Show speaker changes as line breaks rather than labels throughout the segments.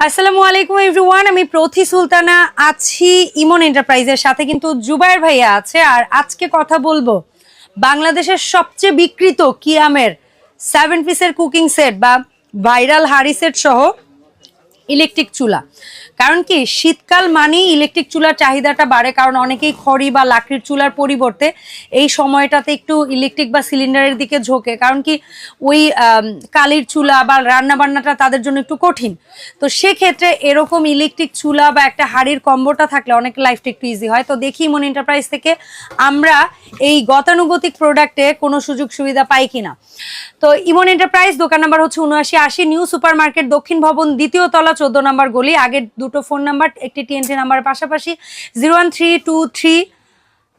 আসসালামু আলাইকুম এভরিওয়ান আমি প্রথি সুলতানা আছি ইমন এন্টারপ্রাইজের সাথে কিন্তু জুবায়ের ভাইয়া আছে। আর আজকে কথা বলব বাংলাদেশের সবচেয়ে বিকৃত কিয়ামের সেভেন পিসের কুকিং সেট বা ভাইরাল হারি সেট সহ ইলেকট্রিক চুলা। কারণ কি, শীতকাল মানেই ইলেকট্রিক চুলার চাহিদাটা বাড়ে, কারণ অনেকেই খড়ি বা লাকড়ির চুলার পরিবর্তে এই সময়টাতে একটু ইলেকট্রিক বা সিলিন্ডারের দিকে ঝোঁকে। কারণ কি, ওই কালির চুলা বা রান্না বান্নাটা তাদের জন্য একটু কঠিন। তো সেক্ষেত্রে এরকম ইলেকট্রিক চুলা বা একটা হাড়ির কম্বোটা থাকলে অনেক লাইফটা একটু ইজি হয়। তো দেখি মন এন্টারপ্রাইজ থেকে আমরা এই গতানুগতিক প্রোডাক্টে কোনো সুযোগ সুবিধা পাই কিনা। তো ইমন এন্টারপ্রাইজ দোকান নাম্বার হচ্ছে উনআশি আশি নিউ সুপার মার্কেট দক্ষিণ ভবন, দ্বিতীয় তলা চোদ্দ নম্বর গলি আগের দুটো ফোন নাম্বার একটি টিএনটি নাম্বারের পাশাপাশি zero one three two three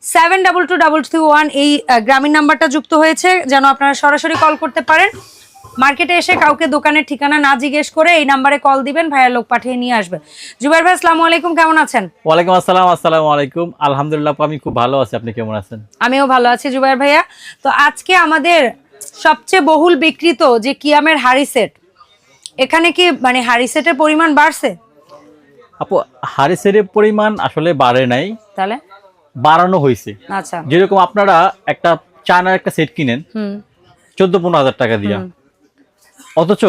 seven double two double three one এই গ্রামীণ নাম্বারটা যুক্ত হয়েছে যেন আপনারা সরাসরি কল করতে পারেন। মার্কেটে এসে কাউকে দোকানের ঠিকানা না জিজ্ঞেস করে এই নাম্বারে কল দিবেন ভাইয়া লোক পাঠিয়ে নিয়ে আসবে। জুবাইর ভাই আসসালামু আলাইকুম কেমন আছেন?
ওয়ালাইকুম আসসালাম আসসালামু আলাইকুম। আলহামদুলিল্লাহ আমি খুব ভালো আছি। আপনি কেমন আছেন?
আমিও ভালো আছি জুবাইর ভাইয়া। তো আজকে আমাদের সবচেয়ে বহুল বিক্রিত যে কিয়ামের হাড়ি সেট এখানে কি মানে হাড়ি সেটের পরিমাণ বাড়ছে?
আপু হারিসের পরিমাণ আসলে বাড়ে নাই।
তাহলে?
বাড়ানো হয়েছে।
আচ্ছা।
যেরকম আপনারা একটা চায়নার একটা সেট কিনেন
হুম।
চোদ্দ পনেরো হাজার টাকা দিয়া। অথচ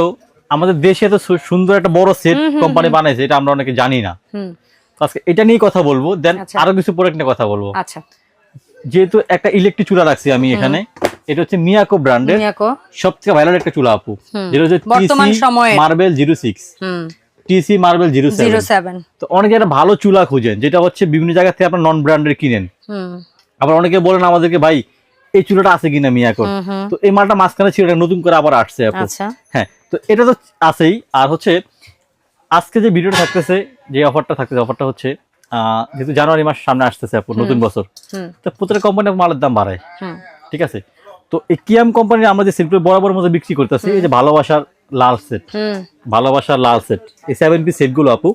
আমাদের দেশে এত সু- সুন্দর একটা বড় সেট কোম্পানি বানাইছে এটা আমরা অনেকে জানি না।
হুম।
আজকে এটা নিয়ে কথা বলব দেন
আচ্ছা।
আরও কিছু প্রোডাক্ট নিয়ে কথা বলব।
আচ্ছা।
যেহেতু একটা ইলেকট্রিক চুলা রাখছি আমি এখানে এটা হচ্ছে মিয়াকো ব্র্যান্ডের
মিয়াকো
সবথেকে ভাইরাল একটা চুলা আপু। যেটা হচ্ছে
বর্তমান সময়ের।
Marble zero six
hmm.
TC marble zero seven তো অনেকে একটা ভালো চুলা খুঁজেন যেটা হচ্ছে বিভিন্ন জায়গা থেকে আপনার নন ব্র্যান্ডের কিনেন।
হুম।
আবার অনেকে বলেন আমাদেরকে ভাই এই চুলাটা আছে কিনা মিয়াকোর
হুম।
তো এই মালটা মাঝখানে ছিল এটা নতুন করে আবার আসছে আপু।
আচ্ছা।
হ্যাঁ তো এটা তো আছেই। আর হচ্ছে আজকে যে ভিডিওটা থাকতেছে যে অফারটা থাকতেছে অফারটা হচ্ছে যেহেতু জানুয়ারি মাস সামনে আসতেছে আপু নতুন বছর। তো প্রত্যেক কোম্পানি মালের দাম বাড়ায়। ঠিক আছে? তো এই কিয়াম কোম্পানির আমরা যে সিম্পল বরাবর মতো বিক্রি করতেছি এই যে ভালোবাসার লাল সেট ভালোবাসার লাল সেট এই সেভেন পিস সেটগুলো আপু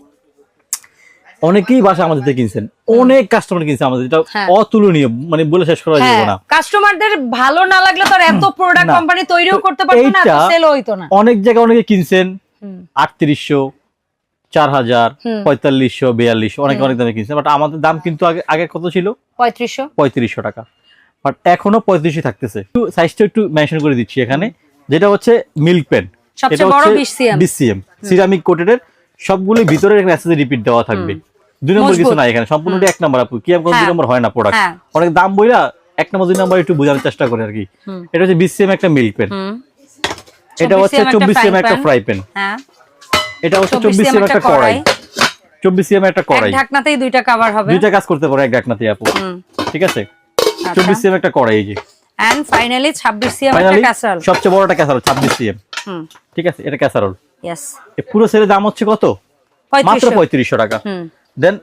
অনেকেই বাসা আমাদের থেকে কিনছেন অনেক কাস্টমার কিনছে আমাদের এটা
হ্যাঁ।
অতুলনীয় মানে বলে শেষ করা যাবে
হ্যাঁ
না।
কাস্টমারদের ভালো না লাগলে তো এত প্রোডাক্ট কোম্পানি তৈরিও করতে পারতো না সেল হইতো না।
অনেক জায়গায় অনেকে কিনছেন
হুম।
আটত্রিশশো চার হাজার। পঁয়তাল্লিশশো বিয়াল্লিশশো অনেক অনেক দামে কিনছেন বাট আমাদের দাম কিন্তু আগে আগে কত ছিল?
পঁয়ত্রিশশো।
পঁয়ত্রিশশো টাকা। বাট এখনও পঁয়ত্রিশই থাকতেছে। একটু সাইজটা একটু মেনশন করে দিচ্ছি এখানে। যেটা হচ্ছে মিল্ক পেন
20 cm
বিসিএম সিরামিক কোটের সবগুলো ভিতরে মেসেজে রিপিট দেওয়া থাকবে। দুই নম্বর কিছু না এখানে। সম্পূর্ণটা এক নম্বর আপু। কি দুই
হ্যাঁ।
নম্বর হয় না প্রোডাক্ট
হ্যাঁ।
অনেক দাম বইরা এক নম্বর দুই নম্বর একটু বোঝানোর চেষ্টা করে আর কি। এটা হচ্ছে বিসিএম একটা মিল্ক পেন এটা হচ্ছে চব্বিশ সিএম একটা ফ্রাই প্যান
হ্যাঁ।
এটা হচ্ছে চব্বিশ সিএম একটা কড়াই। চব্বিশ সিএম একটা কড়াই।
ঢাকনাতেই দুইটা কভার হবে।
দুইটা কাজ করতে পারো এক ডাকনাতে আপু। ঠিক আছে? চব্বিশ সিএম একটা কড়াই এই যে।
এন্ড ফাইনালি 26 সিএম একটা ক্যাসারোল
সবচেয়ে বড়টা ক্যাসারোল ছাব্বিশ সিএম।
হুম।
ঠিক আছে এটা ক্যাসারোল
ইয়েস
এ পুরো সেলের দাম হচ্ছে কত? মাত্র
3500
টাকা।
হুম।
দেন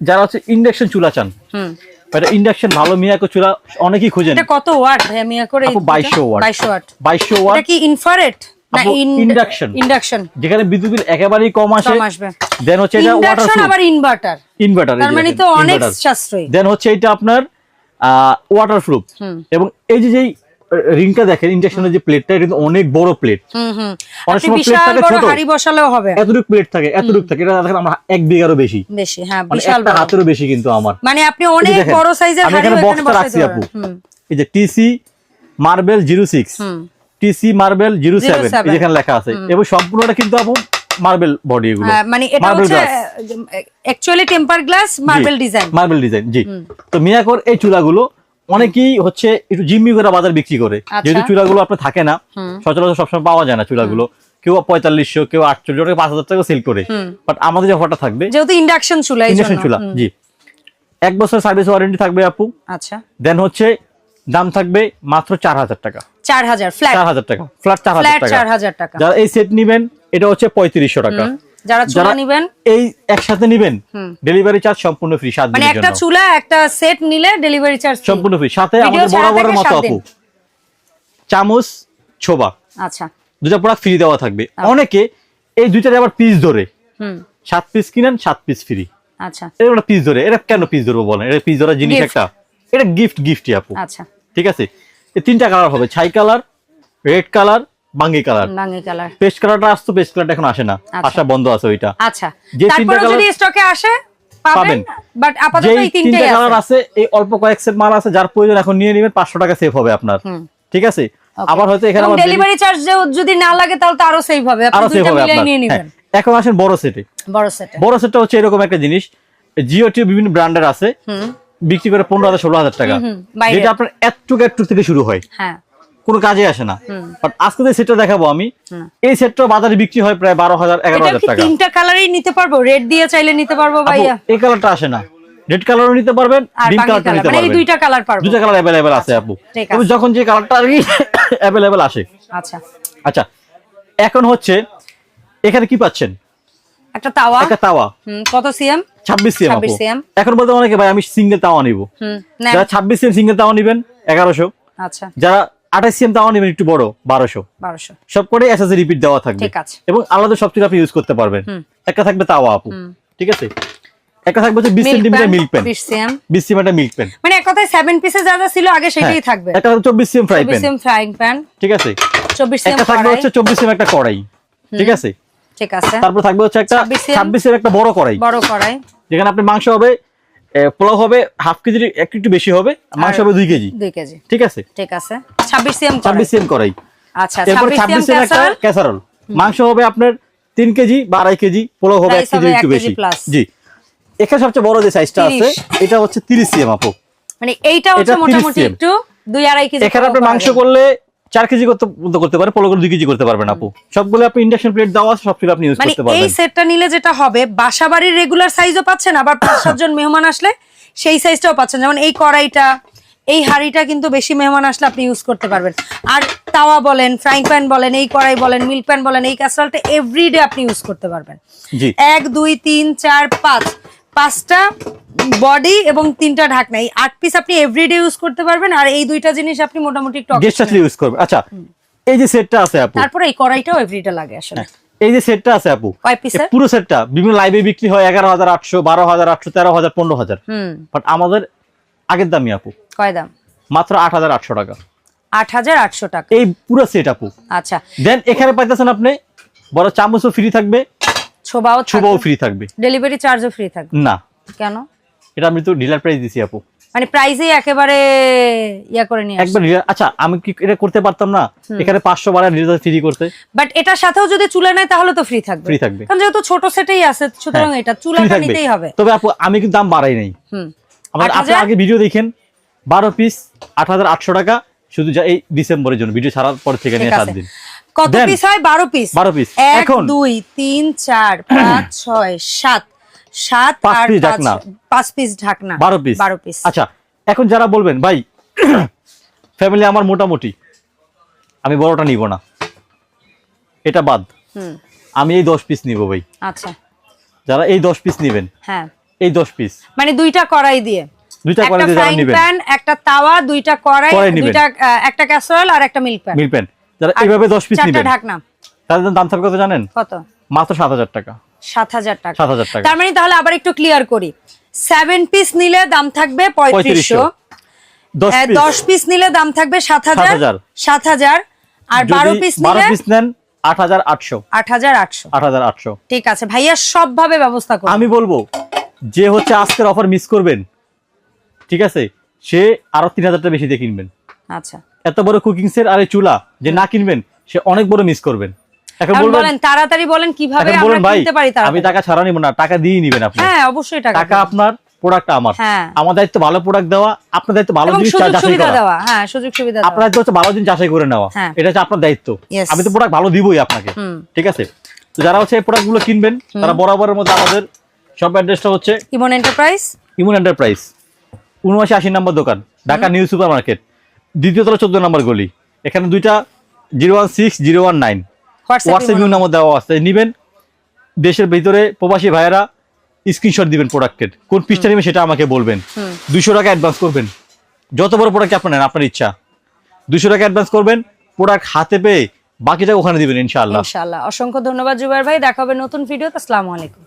যারা হচ্ছে ইন্ডাকশন চুলা চান
হুম।
এটা ইন্ডাকশন ভালো মিয়াকো চুলা অনেকেই খুঁজেন।
এটা কত ওয়াট ভাইয়া মিয়া করে
2200 ওয়াট।
2200 ওয়াট।
বাইশশো ওয়াট।
এটা কি ইনফ্রারেড না
আপু,
ইন্ডাকশন
যেখানে বিদ্যুৎ বিল একেবারেই কম আসে
কম আসবে।
দেন হচ্ছে এটা ওয়াটার
আবার ইনভার্টার
ইনভার্টার
তার মানে তো অনেক সাশ্রয়ী।
দেন হচ্ছে এটা আপনার ওয়াটার প্রুফ এবং এই যে যেই রিংটা দেখেন ইন্ডাকশনের যে প্লেটটা এটা কিন্তু অনেক বড় প্লেট
হুম হুম।
অনেক সময়
বিশাল
থাকে ছোট।
হাড়ি বসালেও হবে।
এতটুকু প্লেট থাকে এতটুকু থাকে। এটা দেখেন আমার এক বিঘারও বেশি।
বেশি হ্যাঁ
মানে
বিশাল
একটা হাতেরও বেশি কিন্তু আমার।
মানে আপনি অনেক বড় সাইজের হাড়ি
এখানে
এখানে
বক্সটা রাখছি আপু। এই যে TC marble zero six
hmm.
TC marble zero seven
07
যেখানে লেখা আছে। এবং সম্পূর্ণটা কিন্তু আপু মার্বেল বডি এগুলো।
হ্যাঁ, মানে এটা হচ্ছে actually temper glass marble design
marble design জি। তো মিয়াকোর এই চুলাগুলো অনেকেই হচ্ছে একটু জিম্মি করে বাজার বিক্রি করে।
আচ্ছা।
যেহেতু চুলাগুলো আপনার থাকে না সচরাচর সবসময় পাওয়া যায় না চুলাগুলো। কেউ পঁয়তাল্লিশশো কেউ আটচল্লিশ টাকা পাঁচ হাজার টাকা সেল করে। বাট আমাদের যে অফারটা থাকবে
যেহেতু ইন্ডাকশন চুলা
ইন্ডাকশন চুলা জি। এক বছর সার্ভিস ওয়ারেন্টি থাকবে আপু।
আচ্ছা।
দেন হচ্ছে দাম থাকবে মাত্র চার হাজার টাকা।
চার হাজার ফ্ল্যাট
চার হাজার টাকা। ফ্ল্যাট চার হাজার টাকা। যারা এই সেট নিবেন এটা হচ্ছে পঁয়ত্রিশশো টাকা।
যারা চুলা
যারা
নিবেন।
এই একসাথে নিবেন ডেলিভারি চার্জ সম্পূর্ণ ফ্রি সাত
মানে একটা চুলা একটা সেট নিলে ডেলিভারি চার্জ
সম্পূর্ণ ফ্রি সাথে
Video
আমাদের বরাবরের মতো আপু। চামচ ছোবা।
আচ্ছা।
দুটা প্রোডাক্ট ফ্রি দেওয়া থাকবে। অনেকে এই দুইটার আবার পিস ধরে। সাত পিস কিনেন সাত পিস ফ্রি
আচ্ছা।
এটা পিস ধরে। এটা কেন পিস ধরবো বলেন? এটা পিস ধরার জিনিস একটা। এটা গিফট গিফটই আপু।
আচ্ছা।
ঠিক আছে? তিনটা কালার হবে। ছাই কালার রেড কালার বাঙ্গি কালার
বাঙ্গি কালার
পেস্ট কালারটা আসতো পেস্ট কালারটা এখন আসে না।
আচ্ছা।
আসা বন্ধ আছে ওইটা।
আচ্ছা।
যে তিনটা
তারপরে যদি স্টকে আসে পাবেন। বাট আপাতত এই
তিনটা কালার
আছে।
এই অল্প কয়েক সেট মাল আছে যার প্রয়োজন এখন নিয়ে নেবেন পাঁচশো টাকা সেভ হবে আপনার। ঠিক আছে? আবার হয়তো এখানে
ডেলিভারি চার্জ যদি না লাগে তাহলে তো আরও সেভ হবে। আপনি
হবে
মিলিয়ে নিয়ে
হ্যাঁ,
নেবেন।
এখন আসেন বড় সেটে
বড় সেটে
বড় সেটটা হচ্ছে এরকম একটা জিনিস। জিও টিও বিভিন্ন ব্র্যান্ডের আছে।
হুম।
বিক্রি করে পনেরো হাজার ষোলো হাজার টাকা। যেটা আপনার এতটুকু একটু থেকে শুরু হয়।
হ্যাঁ।
কোনো কাজে আসে না। বাট আজকে যে সেটটা দেখাবো আমি। এই সেটটা বাজারে বিক্রি হয় প্রায় বারো হাজার এগারো হাজার টাকা।
তিনটা কালারই নিতে পারব? রেড দিয়ে চাইলে নিতে পারব ভাইয়া?
এই কালারটা আসে না। রেড কালারও নিতে পারবেন
আর
কালারটা নিতে
মানে এই দুইটা কালার পারব।
দুটা কালার অ্যাভেলেবেল আছে আপু। তবে যখন যে কালারটা আর আসে।
আচ্ছা।
আচ্ছা এখন হচ্ছে এখানে কি পাচ্ছেন?
একটা তাওয়া।
একটা তাওয়া।
কত সিএম? 26
এখন বলতে অনেকে ভাই আমি সিঙ্গেল তাওয়া নিব। যারা ছাব্বিশ সিএম সিঙ্গেল তাওয়া নিবেন এগারোশো।
আচ্ছা।
যারা আঠাশ তাওয়া নিবেন একটু বড় বারোশো।
বারোশো।
সব করে এসএসএ রিপিট দেওয়া থাকবে। এবং আলাদা সব আপনি ইউজ করতে পারবেন। একটা থাকবে তাওয়া আপু। ঠিক আছে? একটা থাকবে হচ্ছে
মিল্ক প্যান
মিল্ক পেন
মানে এক কথায় সেভেন পিসে যা যা ছিল আগে সেটাই থাকবে।
একটা থাকবে সিএম ফ্রাই প্যান ঠিক আছে? একটা থাকবে হচ্ছে একটা কড়াই। ঠিক আছে?
ঠিক আছে।
তারপর থাকবে হচ্ছে একটা
26 cm
ছাব্বিশ এর একটা বড় কড়াই।
বড় কড়াই।
যেখানে আপনি মাংস হবে পোলাও হবে হাফ কেজির একটু বেশি হবে মাংস হবে দুই কেজি।
দুই কেজি।
ঠিক আছে?
ঠিক আছে। ছাব্বিশ সিএম
ছাব্বিশ সিএম কড়াই।
আচ্ছা
এরপর
ছাব্বিশ সিএম
একটা
ক্যাসারোল।
মাংস হবে আপনার তিন কেজি বা আড়াই কেজি পোলাও হবে এক কেজি একটু বেশি। জি। এখানে সবচেয়ে বড় যে সাইজটা আছে এটা হচ্ছে তিরিশ সিএম আপু।
মানে এইটা হচ্ছে মোটামুটি একটু দুই আড়াই কেজি
এখানে আপনি মাংস করলে চার কেজি করতে করতে পারে পোলাও করে দুই কেজি করতে পারবেন আপু। সবগুলো আপনি ইন্ডাকশন প্লেট দেওয়া আছে সবগুলো আপনি ইউজ
মানে
করতে
এই সেটটা নিলে যেটা হবে বাসা বাড়ির রেগুলার সাইজও পাচ্ছেন আবার পাঁচ সাতজন মেহমান আসলে সেই সাইজটাও পাচ্ছেন। যেমন এই কড়াইটা এই হাঁড়িটা কিন্তু বেশি মেহমান আসলে আপনি ইউজ করতে পারবেন। আর তাওয়া বলেন ফ্রাইং প্যান বলেন এই কড়াই বলেন মিল্ক প্যান বলেন এই ক্যাসারলটা এভরিডে আপনি ইউজ করতে পারবেন।
জি।
এক দুই তিন চার পাঁচ। পাঁচটা বডি এবং তিনটা ঢাকনা। এই আট পিস আপনি এভরিডে ইউজ করতে পারবেন আর এই দুইটা জিনিস আপনি মোটামুটি একটু
ইউজ করবে আচ্ছা এই যে সেটটা আছে আপু।
তারপরে এই কড়াইটাও এভরিডে লাগে আসলে।
এই যে সেটটা আছে আপু। পুরো সেটটা বিভিন্ন লাইভে বিক্রি হয় এগারো হাজার আটশো বারো হাজার আটশো তেরো হাজার পনেরো হাজার। বাট আমাদের আগের দামই আপু।
কয় দাম?
মাত্র আট হাজার আটশো টাকা।
আট হাজার আটশো টাকা।
এই পুরো সেট আপু।
আচ্ছা।
দেন এখানে পাইতেছেন আপনি বড় চামচও ফ্রি থাকবে
ছোবাও
ছুবাও ফ্রি থাকবে।
ডেলিভারি চার্জও ফ্রি থাকবে।
না।
কেন?
এটা আমি তো ডিলার প্রাইস দিছি আপু।
মানে প্রাইসেই একেবারে ইয়া করে নিয়ে
একবার আচ্ছা আমি কি এটা করতে পারতাম না? এখানে পাঁচশো বাড়া ডিলার ফ্রি করতে।
বাট এটার সাথেও যদি চুলা নেয় তাহলে তো ফ্রি থাকবে।
Free থাকবে।
কারণ যেহেতু ছোট সেটেই আছে সুতরাং
হ্যাঁ,
এটা চুলাটা নিতেই হবে।
তবে আপু আমি কিন্তু দাম বাড়াই নাই।
হুম।
আমার আপনি আগে ভিডিও দেখেন। বারো পিস আট হাজার আটশো টাকা শুধু যা এই ডিসেম্বরের জন্য। ভিডিও ছাড়ার পর থেকে নিয়ে
ঠিক
সাত দিন।
কত পিস হয়? বারো পিস
12 piece।
এক
এখন-
দুই তিন চার পাঁচ ছয় সাত। সাত
পাঁচ
আর
piece ঢাকনা।
পাঁচ পিস ঢাকনা।
বারো পিস
বারো পিস
আচ্ছা এখন যারা বলবেন ভাই ফ্যামিলি আমার মোটামুটি আমি বড়টা নিব না। এটা বাদ।
হুম।
আমি এই দশ পিস নিব ভাই।
আচ্ছা।
যারা এই দশ পিস নিবেন
হ্যাঁ।
এই দশ পিস
মানে দুইটা কড়াই দিয়ে।
দুইটা
একটা
কোয়ালিটি যারা নিবেন।
প্যান একটা তাওয়া দুইটা কড়াই
কড়াই
দুইটা একটা ক্যাসারোল আর একটা মিল্ক প্যান
মিলবেন যারা এইভাবে দশ পিস
চারটা ঢাকনা।
তাদের দাম থাকবে কত জানেন?
কত?
মাত্র সাত হাজার টাকা।
সাত হাজার টাকা।
সাত হাজার টাকা।
তার মানে তাহলে আবার একটু ক্লিয়ার করি। সেভেন পিস নিলে দাম থাকবে পঁয়ত্রিশশো।
দশ পিস
দশ পিস নিলে দাম থাকবে সাত হাজার।
7,000
আর বারো
যদি
পিস
বারো
নিলে
পিস নেন আট হাজার আটশো।
আট হাজার আটশো।
আট হাজার আটশো।
ঠিক আছে ভাইয়া সবভাবে ব্যবস্থা করো
আমি বলব যে হচ্ছে আজকের অফার মিস করবেন ঠিক আছে সে আরও তিন হাজার টাকা বেশি দিয়ে কিনবেন।
আচ্ছা।
এত বড় কুকিং সেট আর এই চুলা যে না কিনবেন সে অনেক বড় মিস করবেন। এখন
বলেন তাড়াতাড়ি বলেন কীভাবে
এখন
আমরা কিনতে পারি
আমি টাকা ছাড়া নিব না টাকা দিয়ে নিবেন আপনি।
হ্যাঁ অবশ্যই টাকা
টাকা আপনার প্রোডাক্ট আমার।
হ্যাঁ।
আমার দায়িত্ব ভালো প্রোডাক্ট দেওয়া আপনার দায়িত্ব ভালো জিনিস যাচাই করা।
দেওয়া হ্যাঁ সুযোগ সুবিধা
আপনার দায়িত্ব হচ্ছে ভালো জিনিস যাচাই করে নেওয়া।
হ্যাঁ।
এটা হচ্ছে আপনার দায়িত্ব। আমি তো প্রোডাক্ট ভালো দিবই আপনাকে ঠিক আছে? তো যারা হচ্ছে এই প্রোডাক্টগুলো কিনবেন তারা বরাবরের মধ্যে আমাদের সব অ্যাড্রেসটা হচ্ছে
ইমন এন্টারপ্রাইজ
ইমন এন্টারপ্রাইজ উনআশি আশি নম্বর দোকান ঢাকা নিউ সুপার মার্কেট দ্বিতীয় তলা চোদ্দ নম্বর গলি। এখানে দুইটা zero one six zero one nine.
WhatsApp
you number দেওয়া আছে। নিবেন দেশের ভিতরে প্রবাসী ভাইয়েরা স্ক্রিনশট দিবেন প্রোডাক্টের কোন পিসটা নেবেন সেটা আমাকে বলবেন। দুশো টাকা অ্যাডভান্স করবেন। যত বড় প্রোডাক্ট আপনার নেন আপনার ইচ্ছা। দুশো টাকা অ্যাডভান্স করবেন প্রোডাক্ট হাতে পেয়ে বাকিটা ওখানে দিবেন ইনশাআল্লাহ।
ইনশাআল্লাহ। অসংখ্য ধন্যবাদ জুবাইর ভাই। দেখা হবে নতুন ভিডিওতে আসসালামু আলাইকুম।